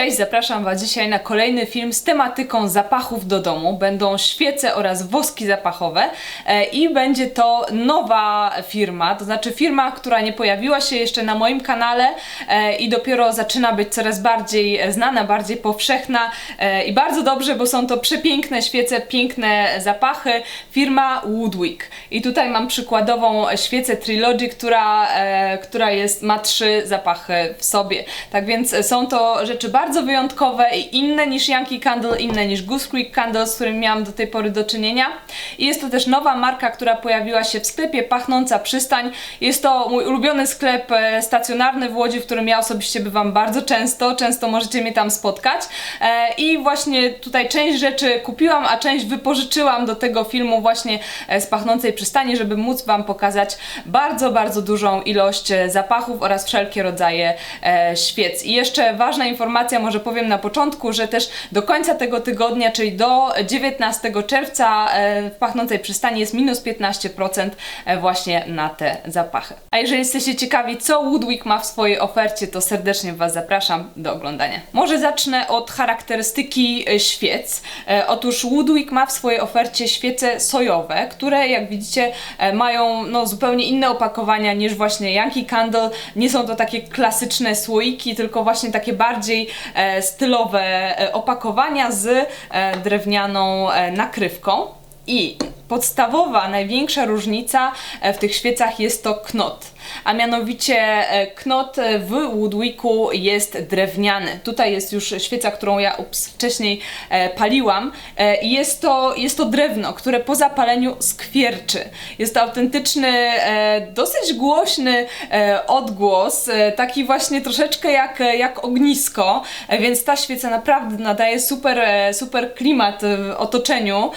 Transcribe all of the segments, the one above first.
Cześć, zapraszam Was dzisiaj na kolejny film z tematyką zapachów do domu. Będą świece oraz woski zapachowe e, i będzie to nowa firma, to znaczy firma, która nie pojawiła się jeszcze na moim kanale e, i dopiero zaczyna być coraz bardziej znana, bardziej powszechna e, i bardzo dobrze, bo są to przepiękne świece, piękne zapachy. Firma Woodwick. I tutaj mam przykładową świecę Trilogy, która, która jest, ma trzy zapachy w sobie. Tak więc są to rzeczy bardzo wyjątkowe i inne niż Yankee Candle, inne niż Goose Creek Candle, z którym miałam do tej pory do czynienia. I jest to też nowa marka, która pojawiła się w sklepie Pachnąca Przystań. Jest to mój ulubiony sklep e, stacjonarny w Łodzi, w którym ja osobiście bywam bardzo często. Często możecie mnie tam spotkać. E, I właśnie tutaj część rzeczy kupiłam, a część wypożyczyłam do tego filmu właśnie e, z Pachnącej Przystani, żeby móc Wam pokazać bardzo, bardzo dużą ilość zapachów oraz wszelkie rodzaje świec. I jeszcze ważna informacja, może powiem na początku, że też do końca tego tygodnia, czyli do 19 czerwca e, w Pachnącej Przystani jest minus 15% e, właśnie na te zapachy. A jeżeli jesteście ciekawi, co Woodwick ma w swojej ofercie, to serdecznie Was zapraszam do oglądania. Może zacznę od charakterystyki e, świec. Otóż Woodwick ma w swojej ofercie świece sojowe, które jak widzicie mają no, zupełnie inne opakowania niż właśnie Yankee Candle. Nie są to takie klasyczne słoiki, tylko właśnie takie bardziej stylowe e, opakowania z e, drewnianą e, nakrywką. I podstawowa, największa różnica e, w tych świecach jest to knot. A mianowicie e, knot w Woodwicku jest drewniany. Tutaj jest już świeca, którą ja ups, wcześniej e, paliłam. E, I jest to, jest to drewno, które po zapaleniu skwierczy. Jest to autentyczny, dosyć głośny odgłos, taki właśnie troszeczkę jak, jak ognisko, więc ta świeca naprawdę nadaje super, super klimat w otoczeniu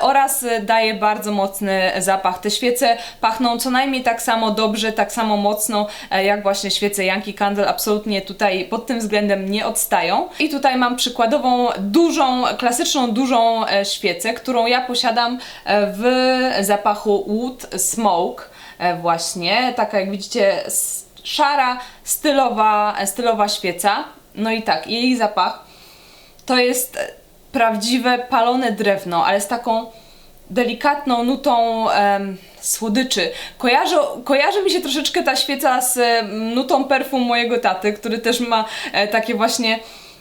oraz daje bardzo mocny zapach. Te świece pachną co najmniej tak samo dobrze, tak samo mocno e, jak właśnie świece Yankee Candle. Absolutnie tutaj pod tym względem nie odstają. I tutaj mam przykładową dużą, klasyczną dużą e, świecę, którą ja posiadam e, w zapachu Wood Smoke właśnie. Taka jak widzicie szara, stylowa, stylowa świeca. No i tak, jej zapach to jest prawdziwe palone drewno, ale z taką delikatną nutą em, słodyczy. Kojarzy, kojarzy mi się troszeczkę ta świeca z em, nutą perfum mojego taty, który też ma e, takie właśnie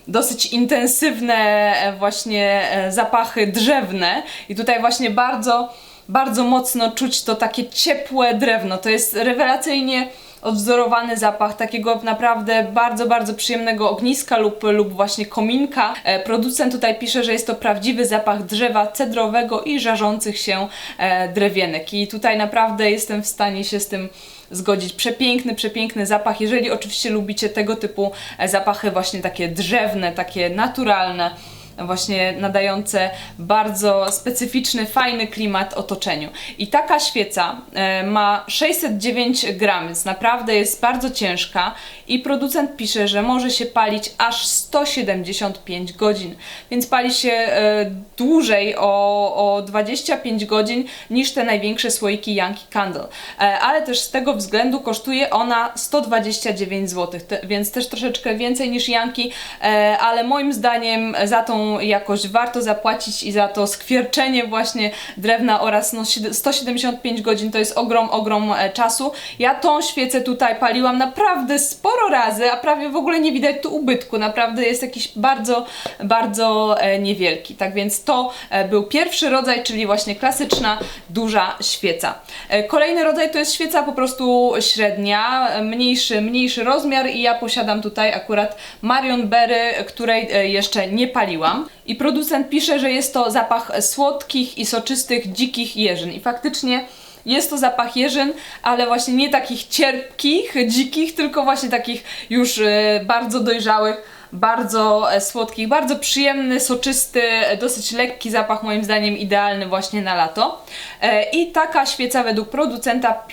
dosyć intensywne e, właśnie e, zapachy drzewne i tutaj właśnie bardzo, bardzo mocno czuć to takie ciepłe drewno. To jest rewelacyjnie odwzorowany zapach takiego naprawdę bardzo, bardzo przyjemnego ogniska lub, lub właśnie kominka. E, producent tutaj pisze, że jest to prawdziwy zapach drzewa cedrowego i żarzących się e, drewienek. I tutaj naprawdę jestem w stanie się z tym zgodzić. Przepiękny, przepiękny zapach. Jeżeli oczywiście lubicie tego typu e, zapachy właśnie takie drzewne, takie naturalne, właśnie nadające bardzo specyficzny, fajny klimat otoczeniu. I taka świeca e, ma 609 gram, więc naprawdę jest bardzo ciężka i producent pisze, że może się palić aż 175 godzin, więc pali się e, dłużej o, o 25 godzin niż te największe słoiki Yankee Candle. E, ale też z tego względu kosztuje ona 129 zł, więc też troszeczkę więcej niż Yankee, ale moim zdaniem za tą jakość warto zapłacić i za to skwierczenie właśnie drewna oraz no, sied- 175 godzin to jest ogrom, ogrom e, czasu. Ja tą świecę tutaj paliłam naprawdę sporo razy, a prawie w ogóle nie widać tu ubytku, naprawdę jest jakiś bardzo, bardzo e, niewielki. Tak więc to e, był pierwszy rodzaj, czyli właśnie klasyczna, duża świeca. E, Kolejny rodzaj to jest świeca po prostu średnia, mniejszy, mniejszy rozmiar i ja posiadam tutaj akurat Marion Berry, której e, jeszcze nie paliłam. I producent pisze, że jest to zapach słodkich i soczystych dzikich jeżyn. I faktycznie jest to zapach jeżyn, ale właśnie nie takich cierpkich, dzikich, tylko właśnie takich już e, bardzo dojrzałych, bardzo e, słodkich, bardzo przyjemny, soczysty, e, dosyć lekki zapach, moim zdaniem idealny właśnie na lato. E, I taka świeca według producenta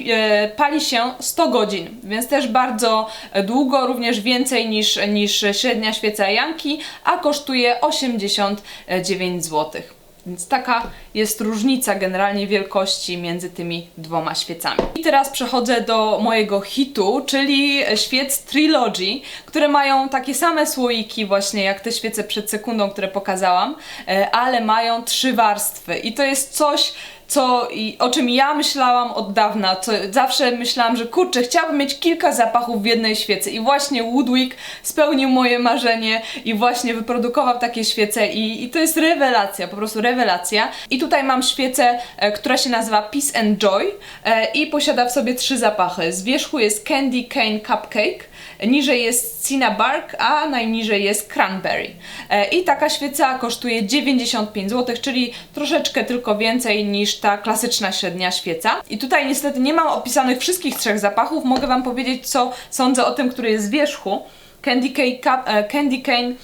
pali się 100 godzin, więc też bardzo długo, również więcej niż, niż średnia świeca Janki, a kosztuje 89 zł. Więc taka jest różnica generalnie wielkości między tymi dwoma świecami. I teraz przechodzę do mojego hitu, czyli świec Trilogy, które mają takie same słoiki właśnie jak te świece przed sekundą, które pokazałam, e, ale mają trzy warstwy i to jest coś, co, i, o czym ja myślałam od dawna, co zawsze myślałam, że kurczę, chciałabym mieć kilka zapachów w jednej świecy i właśnie Woodwick spełnił moje marzenie i właśnie wyprodukował takie świece i, i to jest rewelacja, po prostu rewelacja. I tutaj mam świecę, e, która się nazywa Peace and Joy e, i posiada w sobie trzy zapachy. Z wierzchu jest Candy Cane Cupcake, niżej jest Cinnabark, a najniżej jest Cranberry. E, I taka świeca kosztuje 95 zł, czyli troszeczkę tylko więcej niż ta klasyczna średnia świeca. I tutaj niestety nie mam opisanych wszystkich trzech zapachów, mogę Wam powiedzieć co sądzę o tym, który jest z wierzchu. Candy Cane, Cup, e, Candy Cane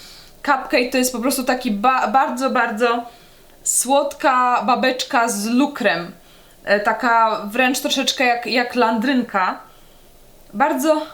Cupcake to jest po prostu taki ba bardzo, bardzo słodka babeczka z lukrem. E, Taka wręcz troszeczkę jak, jak landrynka. Bardzo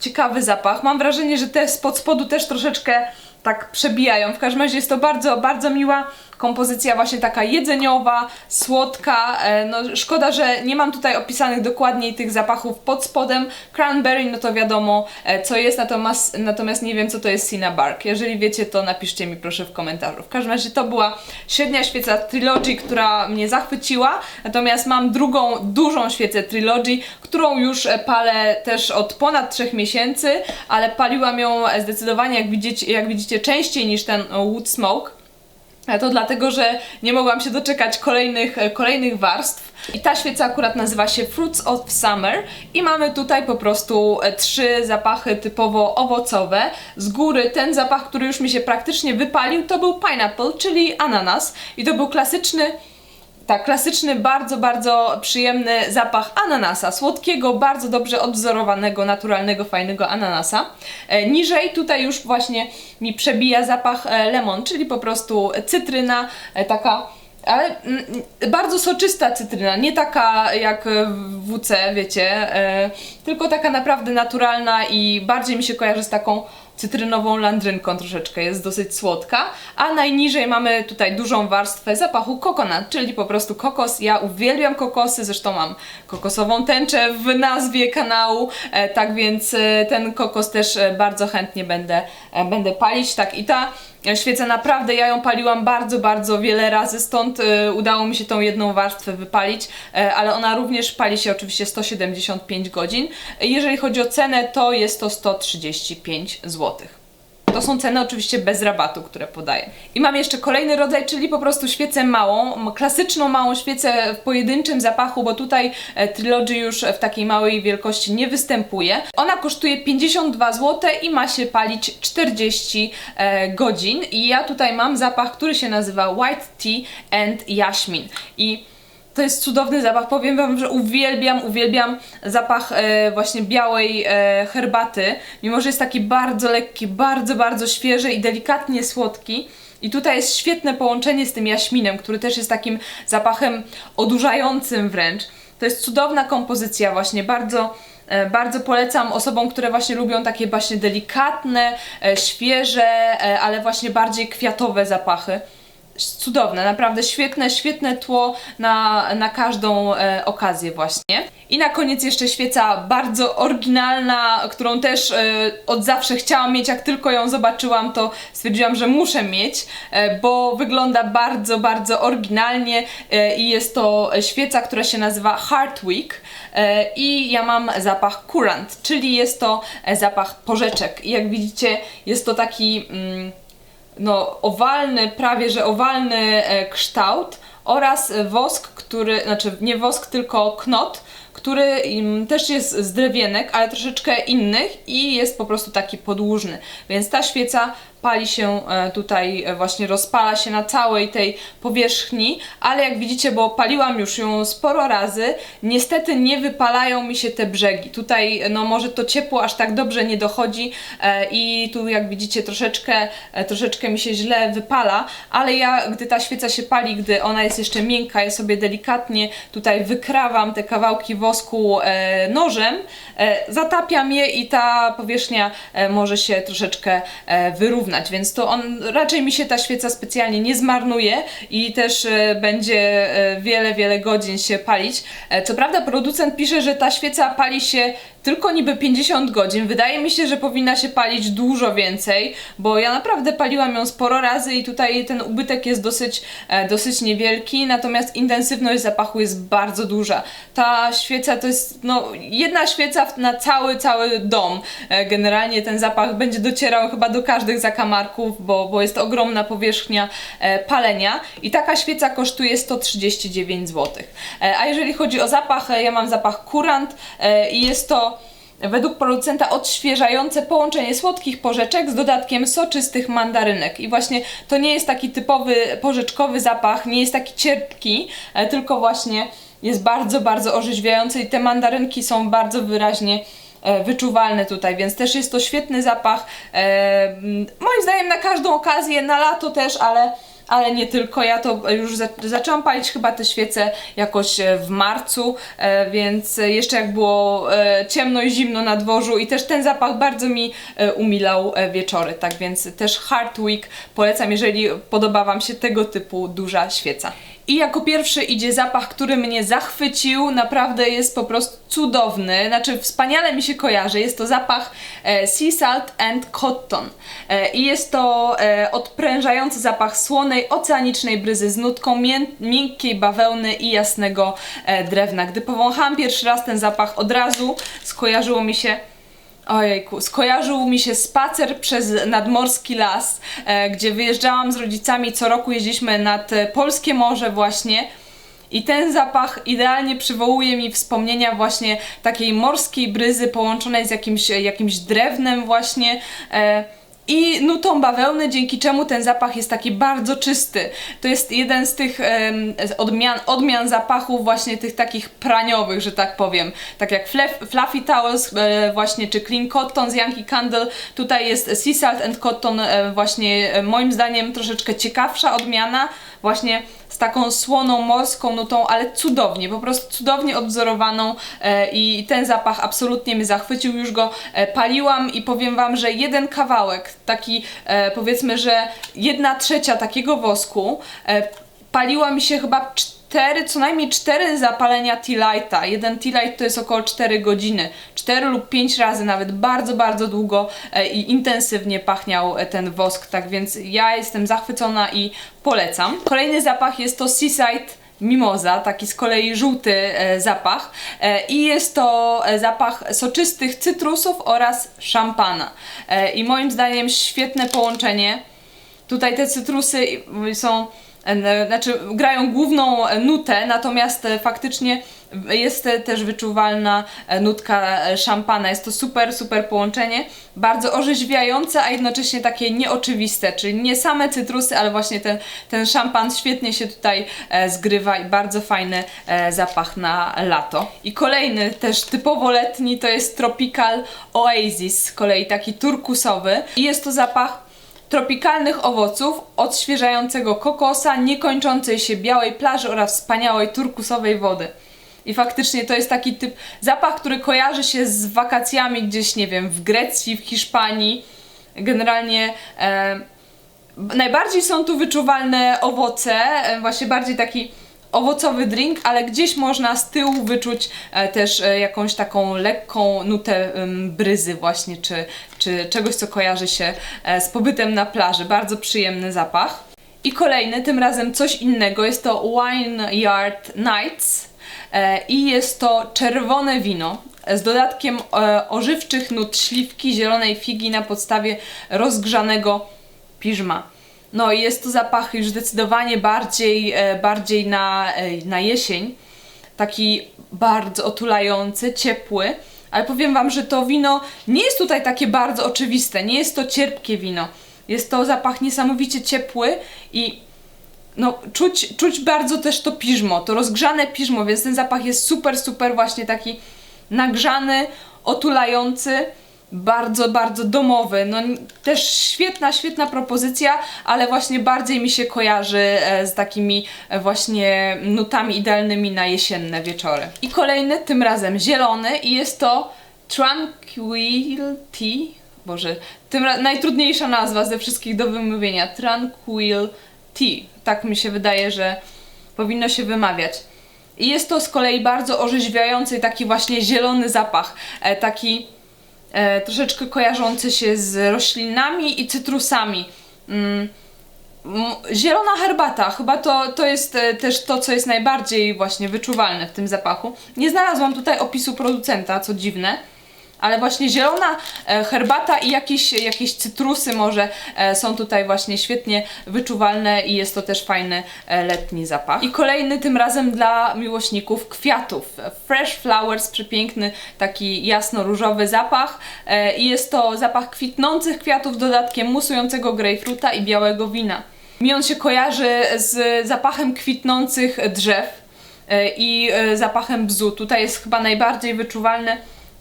ciekawy zapach. Mam wrażenie, że te spod spodu też troszeczkę tak przebijają. W każdym razie jest to bardzo, bardzo miła kompozycja, właśnie taka jedzeniowa, słodka. E, No, szkoda, że nie mam tutaj opisanych dokładniej tych zapachów pod spodem. Cranberry, no to wiadomo e, co jest, natomiast, natomiast nie wiem co to jest Cinnabark. Jeżeli wiecie, to napiszcie mi proszę w komentarzu. W każdym razie to była średnia świeca Trilogy, która mnie zachwyciła. Natomiast mam drugą dużą świecę Trilogy, którą już e, palę też od ponad 3 miesięcy, ale paliłam ją zdecydowanie, jak widzicie, jak widzicie częściej niż ten Wood Smoke. A to dlatego, że nie mogłam się doczekać kolejnych, e, kolejnych warstw. I ta świeca akurat nazywa się Fruits of Summer i mamy tutaj po prostu e, trzy zapachy typowo owocowe. Z góry ten zapach, który już mi się praktycznie wypalił, to był pineapple, czyli ananas. I to był klasyczny tak, klasyczny, bardzo, bardzo przyjemny zapach ananasa, słodkiego, bardzo dobrze odwzorowanego, naturalnego, fajnego ananasa. E, niżej tutaj już właśnie mi przebija zapach e, lemon, czyli po prostu cytryna, e, taka ale mm, bardzo soczysta cytryna, nie taka jak w WC, wiecie, e, tylko taka naprawdę naturalna i bardziej mi się kojarzy z taką cytrynową landrynką troszeczkę, jest dosyć słodka, a najniżej mamy tutaj dużą warstwę zapachu coconut, czyli po prostu kokos. Ja uwielbiam kokosy, zresztą mam kokosową tęczę w nazwie kanału, e, tak więc e, ten kokos też bardzo chętnie będę, będę palić, tak i ta Świecę naprawdę, ja ją paliłam bardzo, bardzo wiele razy, stąd e, udało mi się tą jedną warstwę wypalić, e, ale ona również pali się oczywiście 175 godzin. Jeżeli chodzi o cenę, to jest to 135 zł. To są ceny oczywiście bez rabatu, które podaję. I mam jeszcze kolejny rodzaj, czyli po prostu świecę małą, klasyczną małą świecę w pojedynczym zapachu, bo tutaj e, Trilogy już w takiej małej wielkości nie występuje. Ona kosztuje 52 zł i ma się palić 40 e, godzin. I ja tutaj mam zapach, który się nazywa White Tea and Jaśmin. I to jest cudowny zapach. Powiem Wam, że uwielbiam, uwielbiam zapach e, właśnie białej e, herbaty. Mimo, że jest taki bardzo lekki, bardzo, bardzo świeży i delikatnie słodki. I tutaj jest świetne połączenie z tym jaśminem, który też jest takim zapachem odurzającym wręcz. To jest cudowna kompozycja właśnie, bardzo, e, bardzo polecam osobom, które właśnie lubią takie właśnie delikatne, e, świeże, e, ale właśnie bardziej kwiatowe zapachy cudowne, naprawdę świetne, świetne tło na, na każdą e, okazję właśnie. I na koniec jeszcze świeca bardzo oryginalna, którą też e, od zawsze chciałam mieć, jak tylko ją zobaczyłam, to stwierdziłam, że muszę mieć, e, bo wygląda bardzo, bardzo oryginalnie e, i jest to świeca, która się nazywa Heartwick e, i ja mam zapach Courant, czyli jest to e, zapach porzeczek. I jak widzicie, jest to taki... Mm, no, owalny, prawie że owalny e, kształt oraz wosk, który, znaczy nie wosk, tylko knot, który też jest z drewienek, ale troszeczkę innych i jest po prostu taki podłużny. Więc ta świeca pali się e, tutaj, e, właśnie rozpala się na całej tej powierzchni, ale jak widzicie, bo paliłam już ją sporo razy, niestety nie wypalają mi się te brzegi. Tutaj, no może to ciepło aż tak dobrze nie dochodzi e, i tu jak widzicie troszeczkę, e, troszeczkę mi się źle wypala, ale ja, gdy ta świeca się pali, gdy ona jest jeszcze miękka, ja sobie delikatnie tutaj wykrawam te kawałki wosku e, nożem, e, zatapiam je i ta powierzchnia e, może się troszeczkę e, więc to on raczej mi się ta świeca specjalnie nie zmarnuje i też e, będzie e, wiele, wiele godzin się palić. E, co prawda producent pisze, że ta świeca pali się tylko niby 50 godzin. Wydaje mi się, że powinna się palić dużo więcej, bo ja naprawdę paliłam ją sporo razy i tutaj ten ubytek jest dosyć, e, dosyć niewielki, natomiast intensywność zapachu jest bardzo duża. Ta świeca to jest no, jedna świeca na cały, cały dom. E, Generalnie ten zapach będzie docierał chyba do każdych zakamarków, bo, bo jest ogromna powierzchnia e, palenia i taka świeca kosztuje 139 zł. A jeżeli chodzi o zapach, ja mam zapach kurant i jest to według producenta odświeżające połączenie słodkich porzeczek z dodatkiem soczystych mandarynek. I właśnie to nie jest taki typowy porzeczkowy zapach, nie jest taki cierpki, e, tylko właśnie jest bardzo, bardzo orzeźwiający i te mandarynki są bardzo wyraźnie e, wyczuwalne tutaj, więc też jest to świetny zapach. E, moim zdaniem na każdą okazję, na lato też, ale ale nie tylko. Ja to już za zaczęłam palić chyba te świece jakoś e, w marcu, e, więc jeszcze jak było e, ciemno i zimno na dworzu i też ten zapach bardzo mi umilał wieczory, tak więc też Hardwick polecam, jeżeli podoba Wam się tego typu duża świeca. I jako pierwszy idzie zapach, który mnie zachwycił, naprawdę jest po prostu cudowny, znaczy wspaniale mi się kojarzy. Jest to zapach e, Sea Salt and Cotton. E, I jest to e, odprężający zapach słonej, oceanicznej bryzy z nutką mię miękkiej bawełny i jasnego e, drewna. Gdy powąchałam pierwszy raz ten zapach, od razu skojarzyło mi się Ojejku, skojarzył mi się spacer przez nadmorski las, e, gdzie wyjeżdżałam z rodzicami, co roku jeździliśmy nad e, polskie morze właśnie. I ten zapach idealnie przywołuje mi wspomnienia właśnie takiej morskiej bryzy połączonej z jakimś, jakimś drewnem właśnie. E, i nutą bawełny, dzięki czemu ten zapach jest taki bardzo czysty. To jest jeden z tych z odmian, odmian zapachów właśnie tych takich praniowych, że tak powiem. Tak jak Flef, Fluffy Towels e, właśnie, czy Clean Cotton z Yankee Candle. Tutaj jest Sea Salt and Cotton e, właśnie e, moim zdaniem troszeczkę ciekawsza odmiana. Właśnie z taką słoną morską nutą, ale cudownie, po prostu cudownie odwzorowaną e, i ten zapach absolutnie mnie zachwycił, już go e, paliłam i powiem Wam, że jeden kawałek, taki e, powiedzmy, że jedna trzecia takiego wosku e, paliła mi się chyba cztery, co najmniej cztery zapalenia tea lighta. Jeden tea light to jest około 4 godziny. 4 lub 5 razy nawet bardzo, bardzo długo e, i intensywnie pachniał e, ten wosk, tak więc ja jestem zachwycona i polecam. Kolejny zapach jest to Seaside Mimoza, taki z kolei żółty e, zapach i jest to zapach soczystych cytrusów oraz szampana. I moim zdaniem świetne połączenie. Tutaj te cytrusy są, znaczy grają główną nutę, natomiast e, faktycznie jest e, też wyczuwalna e, nutka szampana. Jest to super, super połączenie. Bardzo orzeźwiające, a jednocześnie takie nieoczywiste, czyli nie same cytrusy, ale właśnie ten, ten szampan świetnie się tutaj zgrywa i bardzo fajny zapach na lato. I kolejny też typowo letni to jest Tropical Oasis, z kolei taki turkusowy. I jest to zapach tropikalnych owoców, odświeżającego kokosa, niekończącej się białej plaży oraz wspaniałej turkusowej wody. I faktycznie to jest taki typ zapach, który kojarzy się z wakacjami gdzieś, nie wiem, w Grecji, w Hiszpanii. Generalnie e, najbardziej są tu wyczuwalne owoce, właśnie bardziej taki owocowy drink, ale gdzieś można z tyłu wyczuć e, też e, jakąś taką lekką nutę bryzy właśnie, czy, czy czegoś, co kojarzy się e, z pobytem na plaży. Bardzo przyjemny zapach. I kolejny, tym razem coś innego, jest to Wine Yard Nights e, i jest to czerwone wino z dodatkiem e, ożywczych nut śliwki, zielonej figi na podstawie rozgrzanego piżma. No i jest to zapach już zdecydowanie bardziej, bardziej na, na jesień. Taki bardzo otulający, ciepły. Ale powiem Wam, że to wino nie jest tutaj takie bardzo oczywiste. Nie jest to cierpkie wino. Jest to zapach niesamowicie ciepły i no, czuć, czuć bardzo też to piżmo, to rozgrzane piżmo, więc ten zapach jest super, super właśnie taki nagrzany, otulający, bardzo, bardzo domowy. No też świetna, świetna propozycja, ale właśnie bardziej mi się kojarzy e, z takimi e, właśnie nutami idealnymi na jesienne wieczory. I kolejny, tym razem zielony i jest to Tranquility Boże, tym najtrudniejsza nazwa ze wszystkich do wymówienia. Tranquil Tea. Tak mi się wydaje, że powinno się wymawiać. I jest to z kolei bardzo orzeźwiający taki właśnie zielony zapach. E, taki e, troszeczkę kojarzący się z roślinami i cytrusami. Mm. Zielona herbata, chyba to, to jest e, też to, co jest najbardziej właśnie wyczuwalne w tym zapachu. Nie znalazłam tutaj opisu producenta, co dziwne, ale właśnie zielona e, herbata i jakieś, jakieś cytrusy może e, są tutaj właśnie świetnie wyczuwalne i jest to też fajny e, letni zapach. I kolejny tym razem dla miłośników kwiatów. Fresh Flowers, przepiękny taki jasno-różowy zapach i jest to zapach kwitnących kwiatów dodatkiem musującego grejpfruta i białego wina. Mi on się kojarzy z zapachem kwitnących drzew i zapachem bzu. Tutaj jest chyba najbardziej wyczuwalny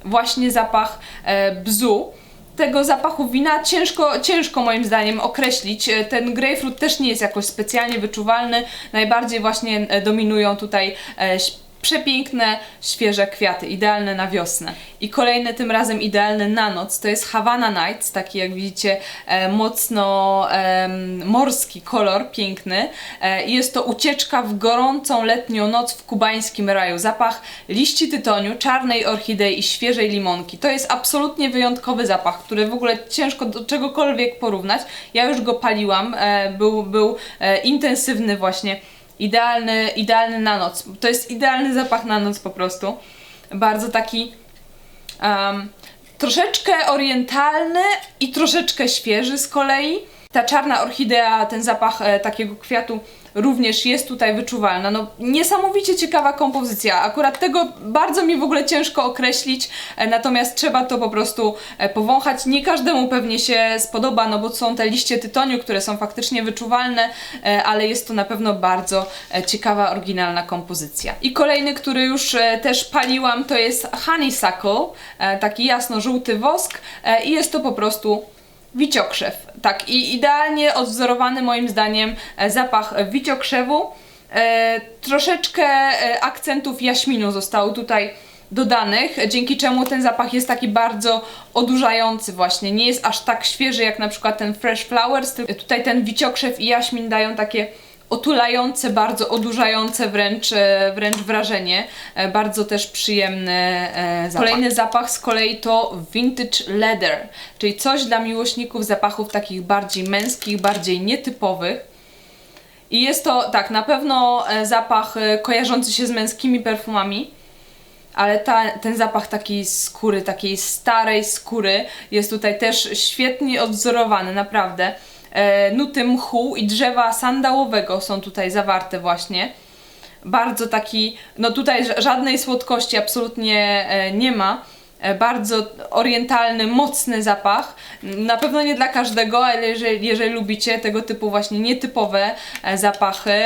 właśnie zapach e, bzu. Tego zapachu wina ciężko, ciężko moim zdaniem określić. E, Ten grapefruit też nie jest jakoś specjalnie wyczuwalny. Najbardziej właśnie e, dominują tutaj przepiękne, świeże kwiaty, idealne na wiosnę. I kolejny tym razem idealny na noc to jest Havana Nights, taki jak widzicie e, mocno em, morski kolor, piękny. E, jest to ucieczka w gorącą letnią noc w kubańskim raju. Zapach liści tytoniu, czarnej orchidei i świeżej limonki. To jest absolutnie wyjątkowy zapach, który w ogóle ciężko do czegokolwiek porównać. Ja już go paliłam, e, był, był e, intensywny właśnie idealny, idealny na noc. To jest idealny zapach na noc po prostu. Bardzo taki um, troszeczkę orientalny i troszeczkę świeży z kolei. Ta czarna orchidea, ten zapach e, takiego kwiatu również jest tutaj wyczuwalna. No, niesamowicie ciekawa kompozycja. Akurat tego bardzo mi w ogóle ciężko określić, e, natomiast trzeba to po prostu e, powąchać. Nie każdemu pewnie się spodoba, no bo są te liście tytoniu, które są faktycznie wyczuwalne, e, ale jest to na pewno bardzo e, ciekawa, oryginalna kompozycja. I kolejny, który już e, też paliłam, to jest honeysuckle, e, taki jasno-żółty wosk e, i jest to po prostu Wiciokrzew. Tak, i idealnie odwzorowany moim zdaniem e, zapach wiciokrzewu. E, troszeczkę e, akcentów jaśminu zostało tutaj dodanych, dzięki czemu ten zapach jest taki bardzo odurzający właśnie. Nie jest aż tak świeży jak na przykład ten Fresh Flowers, tutaj ten wiciokrzew i jaśmin dają takie otulające, bardzo odurzające wręcz, e, wręcz wrażenie. E, Bardzo też przyjemny e, zapach. Kolejny zapach z kolei to Vintage Leather, czyli coś dla miłośników zapachów takich bardziej męskich, bardziej nietypowych. I jest to tak, na pewno zapach kojarzący się z męskimi perfumami, ale ta, ten zapach takiej skóry, takiej starej skóry jest tutaj też świetnie odwzorowany, naprawdę. E, nuty mchu i drzewa sandałowego są tutaj zawarte właśnie. Bardzo taki, no tutaj ża- żadnej słodkości absolutnie e, nie ma. E, Bardzo orientalny, mocny zapach. Na pewno nie dla każdego, ale jeżeli, jeżeli lubicie tego typu właśnie nietypowe zapachy,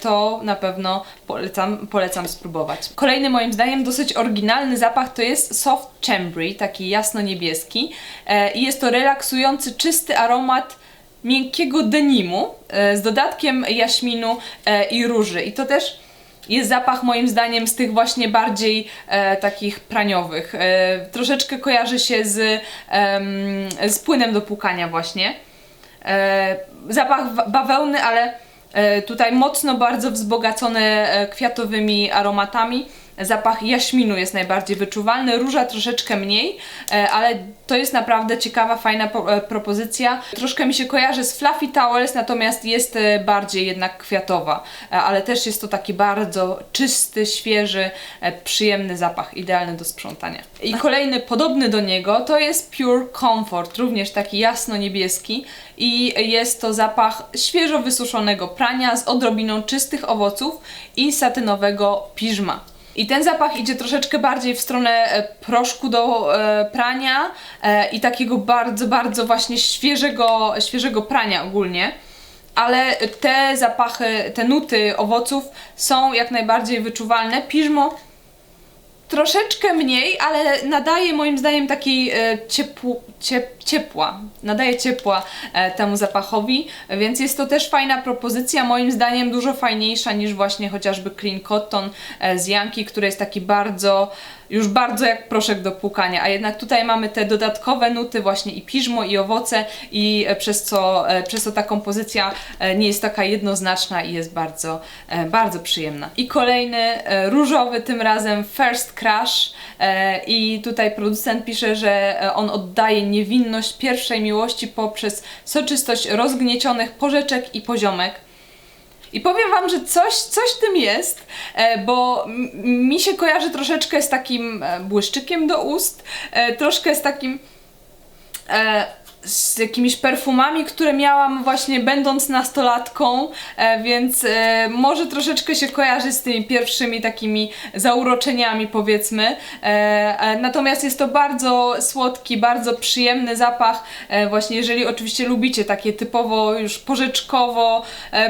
to na pewno polecam, polecam spróbować. Kolejny moim zdaniem dosyć oryginalny zapach to jest Soft Chambry, taki jasno-niebieski. E, I jest to relaksujący, czysty aromat miękkiego denimu e, z dodatkiem jaśminu e, i róży. I to też jest zapach moim zdaniem z tych właśnie bardziej e, takich praniowych. E, troszeczkę kojarzy się z, em, z płynem do płukania właśnie. E, zapach bawełny, ale e, tutaj mocno bardzo wzbogacony e, kwiatowymi aromatami. Zapach jaśminu jest najbardziej wyczuwalny, róża troszeczkę mniej, e, ale to jest naprawdę ciekawa, fajna e, propozycja. Troszkę mi się kojarzy z Fluffy Towels, natomiast jest e, bardziej jednak kwiatowa, ale też jest to taki bardzo czysty, świeży, przyjemny zapach, idealny do sprzątania. I kolejny podobny do niego to jest Pure Comfort, również taki jasno-niebieski i jest to zapach świeżo wysuszonego prania z odrobiną czystych owoców i satynowego piżma. I ten zapach idzie troszeczkę bardziej w stronę e, proszku do e, prania e, i takiego bardzo, bardzo właśnie świeżego, świeżego prania ogólnie. Ale te zapachy, te nuty owoców są jak najbardziej wyczuwalne. Piżmo troszeczkę mniej, ale nadaje moim zdaniem takiej e, ciep, ciepła, nadaje ciepła e, temu zapachowi, więc jest to też fajna propozycja, moim zdaniem dużo fajniejsza niż właśnie chociażby Clean Cotton e, z Yankee, który jest taki bardzo już bardzo jak proszek do płukania, a jednak tutaj mamy te dodatkowe nuty właśnie i piżmo i owoce i e, przez co, e, przez co ta kompozycja e, nie jest taka jednoznaczna i jest bardzo, bardzo przyjemna. I kolejny różowy tym razem First Crush e, i tutaj producent pisze, że on oddaje niewinność pierwszej miłości poprzez soczystość rozgniecionych porzeczek i poziomek. I powiem Wam, że coś, coś w tym jest, e, bo mi się kojarzy troszeczkę z takim e, błyszczykiem do ust, e, troszkę z takim z jakimiś perfumami, które miałam właśnie będąc nastolatką, e, więc e, może troszeczkę się kojarzy z tymi pierwszymi takimi zauroczeniami powiedzmy. E, natomiast jest to bardzo słodki, bardzo przyjemny zapach, właśnie jeżeli oczywiście lubicie takie typowo już porzeczkowo,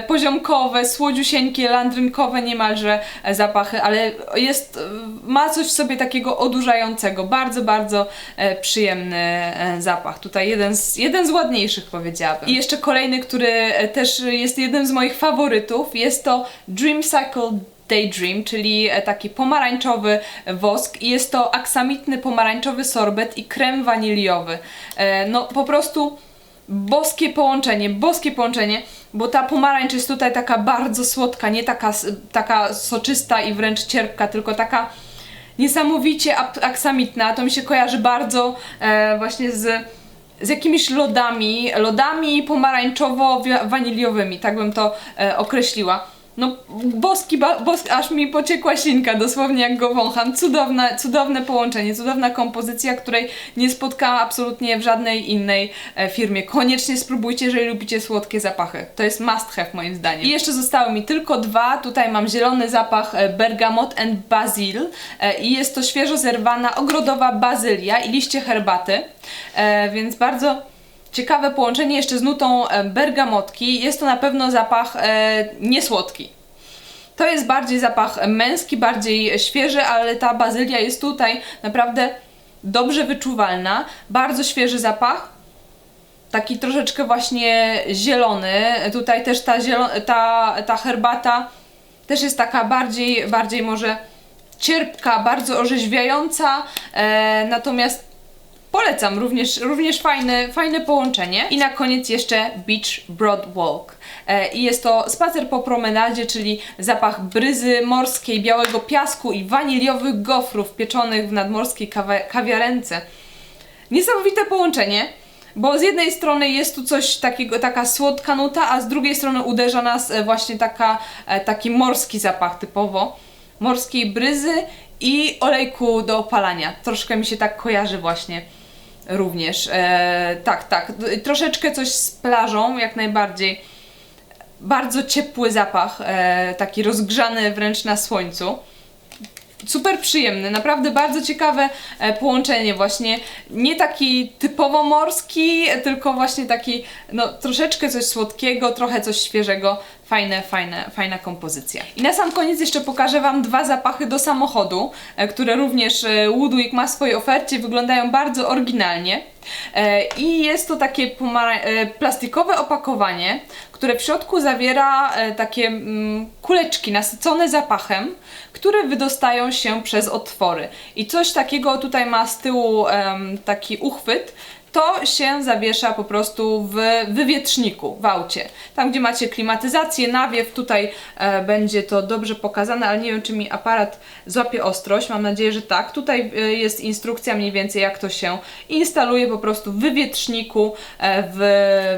poziomkowe, słodziusieńkie, landrynkowe niemalże zapachy, ale jest, ma coś w sobie takiego odurzającego, bardzo, bardzo przyjemny zapach. Tutaj jeden z, jeden z ładniejszych powiedziałabym. I jeszcze kolejny, który e, też jest jednym z moich faworytów, jest to Dream Cycle Daydream, czyli e, taki pomarańczowy wosk i jest to aksamitny pomarańczowy sorbet i krem waniliowy. E, No po prostu boskie połączenie, boskie połączenie, bo ta pomarańcz jest tutaj taka bardzo słodka, nie taka, taka soczysta i wręcz cierpka, tylko taka niesamowicie aksamitna. To mi się kojarzy bardzo e, właśnie z, z jakimiś lodami, lodami pomarańczowo-waniliowymi, tak bym to e, określiła. No, boski, bosk, aż mi pociekła ślinka, dosłownie jak go wącham. Cudowne, cudowne połączenie, cudowna kompozycja, której nie spotkałam absolutnie w żadnej innej e, firmie. Koniecznie spróbujcie, jeżeli lubicie słodkie zapachy. To jest must have moim zdaniem. I jeszcze zostały mi tylko dwa. Tutaj mam zielony zapach e, Bergamot and Basil e, i jest to świeżo zerwana ogrodowa bazylia i liście herbaty, więc bardzo ciekawe połączenie jeszcze z nutą e, bergamotki. Jest to na pewno zapach e, niesłodki. To jest bardziej zapach męski, bardziej świeży, ale ta bazylia jest tutaj naprawdę dobrze wyczuwalna. Bardzo świeży zapach. Taki troszeczkę właśnie zielony. Tutaj też ta, ta, ta herbata też jest taka bardziej, bardziej może cierpka, bardzo orzeźwiająca. E, natomiast Polecam, również, również fajne, fajne połączenie. I na koniec jeszcze Beach Broad Walk. E, I jest to spacer po promenadzie, czyli zapach bryzy morskiej, białego piasku i waniliowych gofrów pieczonych w nadmorskiej kawa- kawiarence. Niesamowite połączenie, bo z jednej strony jest tu coś takiego, taka słodka nuta, a z drugiej strony uderza nas e, właśnie taka, e, taki morski zapach typowo. Morskiej bryzy i olejku do opalania. Troszkę mi się tak kojarzy właśnie również. E, tak, tak. Troszeczkę coś z plażą, jak najbardziej. Bardzo ciepły zapach, e, taki rozgrzany wręcz na słońcu super przyjemny, naprawdę bardzo ciekawe e, połączenie właśnie, nie taki typowo morski, tylko właśnie taki, no troszeczkę coś słodkiego, trochę coś świeżego, fajne, fajne, fajna kompozycja. I na sam koniec jeszcze pokażę Wam dwa zapachy do samochodu, e, które również e, Woodwick ma w swojej ofercie, wyglądają bardzo oryginalnie. E, I jest to takie plastikowe opakowanie, które w środku zawiera takie mm, kuleczki nasycone zapachem, które wydostają się przez otwory. I coś takiego tutaj ma z tyłu taki uchwyt. To się zawiesza po prostu w wywietrzniku, w aucie. Tam, gdzie macie klimatyzację, nawiew, tutaj e, będzie to dobrze pokazane, ale nie wiem, czy mi aparat złapie ostrość. Mam nadzieję, że tak. Tutaj e, jest instrukcja mniej więcej, jak to się instaluje po prostu w wywietrzniku, e, w,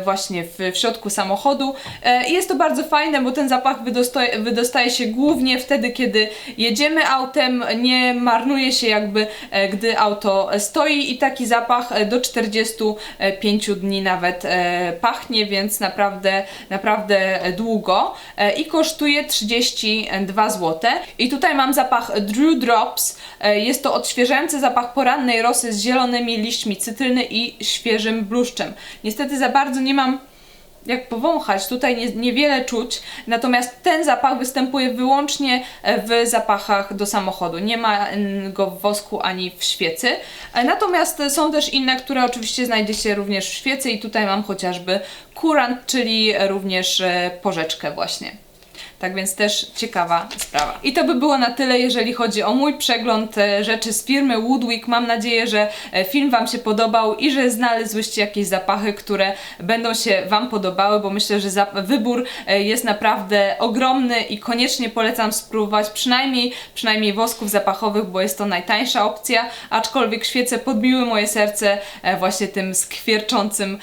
właśnie w, w środku samochodu. E, I jest to bardzo fajne, bo ten zapach wydostaje, wydostaje się głównie wtedy, kiedy jedziemy autem, nie marnuje się jakby, e, gdy auto stoi i taki zapach e, do 45 dni nawet e, pachnie, więc naprawdę, naprawdę długo E, i kosztuje 32 zł. I tutaj mam zapach Drew Drops. E, Jest to odświeżający zapach porannej rosy z zielonymi liśćmi cytryny i świeżym bluszczem. Niestety za bardzo nie mam jak powąchać, tutaj nie, niewiele czuć, natomiast ten zapach występuje wyłącznie e, w zapachach do samochodu. Nie ma go w wosku ani w świecy. E, Natomiast są też inne, które oczywiście znajdziecie również w świecy i tutaj mam chociażby kurant, czyli również e, porzeczkę właśnie. Tak więc też ciekawa sprawa. I to by było na tyle, jeżeli chodzi o mój przegląd e, rzeczy z firmy Woodwick. Mam nadzieję, że e, film Wam się podobał i że znalazłyście jakieś zapachy, które będą się Wam podobały, bo myślę, że wybór e, jest naprawdę ogromny i koniecznie polecam spróbować przynajmniej, przynajmniej wosków zapachowych, bo jest to najtańsza opcja, aczkolwiek świece podbiły moje serce właśnie tym skwierczącym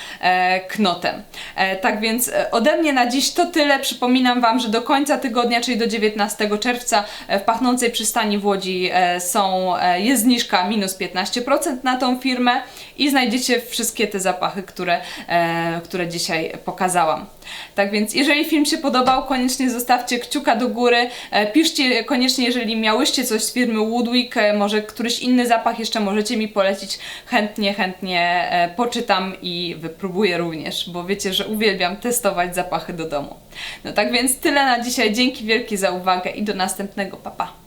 knotem. Tak więc ode mnie na dziś to tyle. Przypominam Wam, że do końca tygodnia, czyli do 19 czerwca e, w pachnącej przystani w Łodzi e, są, e, jest zniżka minus 15% na tą firmę i znajdziecie wszystkie te zapachy, które, które dzisiaj pokazałam. Tak więc, jeżeli film się podobał, koniecznie zostawcie kciuka do góry. Piszcie koniecznie, jeżeli miałyście coś z firmy Woodwick, może któryś inny zapach jeszcze możecie mi polecić. Chętnie, chętnie poczytam i wypróbuję również, bo wiecie, że uwielbiam testować zapachy do domu. No tak więc tyle na dzisiaj. Dzięki wielkie za uwagę i do następnego. papa. Pa.